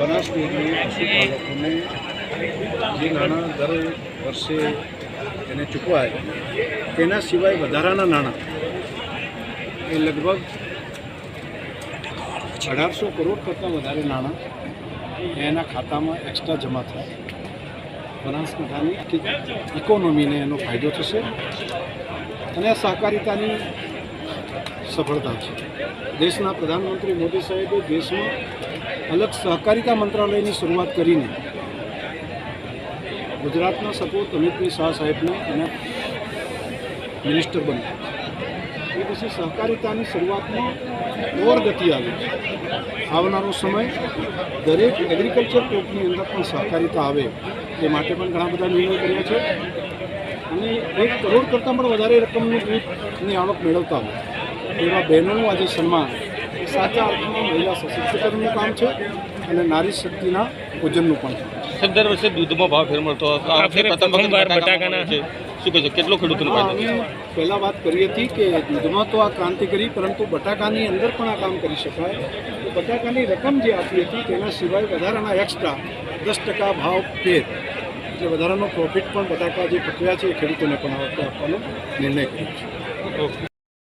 Banas dairy પશુપાલકોને જે નાણાં દર વર્ષે એને ચૂકવાય, તેના સિવાય વધારાના નાણાં એ લગભગ અઢારસો કરોડ કરતાં વધારે નાણાં એના ખાતામાં એક્સ્ટ્રા જમા થાય. બનાસકાંઠાની ઇકોનોમીને એનો ફાયદો થશે અને સહકારિતાની સફળતા છે દેશના પ્રધાનમંત્રી મોદી સાહેબે દેશમાં અલગ સહકારિતા મંત્રાલયની શરૂઆત કરીને ગુજરાતના સપોર્ટ અમિતભાઈ શાહ સાહેબને એના મિનિસ્ટર બન્યા. એ પછી સહકારિતાની શરૂઆતમાં ઓર ગતિ આવી. આવનારો સમય દરેક એગ્રીકલ્ચર કોર્ટની અંદર પણ સહકારિતા આવે તે માટે પણ ઘણા બધા નિર્ણય કર્યા છે. અને એક કરોડ કરતાં પણ વધારે રકમનું દૂધની આવક મેળવતા હોય. એવા બહેનોનું આજે સન્માન સાચા અર્થમાં મહિલા સશક્તિકરણનું કામ છે અને નારી શક્તિના પૂજનનું પણ છે. દર વર્ષે દૂધમાં ભાવ ફેર મળતો બટાકાના. છે. શું કહે છે? કેટલો ખેડૂતોને ફાયદો અમે પહેલાં વાત કરી હતી કે દૂધમાં તો આ ક્રાંતિ કરી પરંતુ બટાકાની અંદર પણ આ કામ કરી શકાય. તો બટાકાની રકમ જે આપી હતી તેના સિવાય વધારાના એક્સ્ટ્રા દસ ટકા ભાવ ફેર એટલે વધારાનો પ્રોફિટ પણ બટાકા જે પકવ્યા છે એ ખેડૂતોને પણ આ વખતે આપવાનો નિર્ણય કર્યો છે. ઓકે.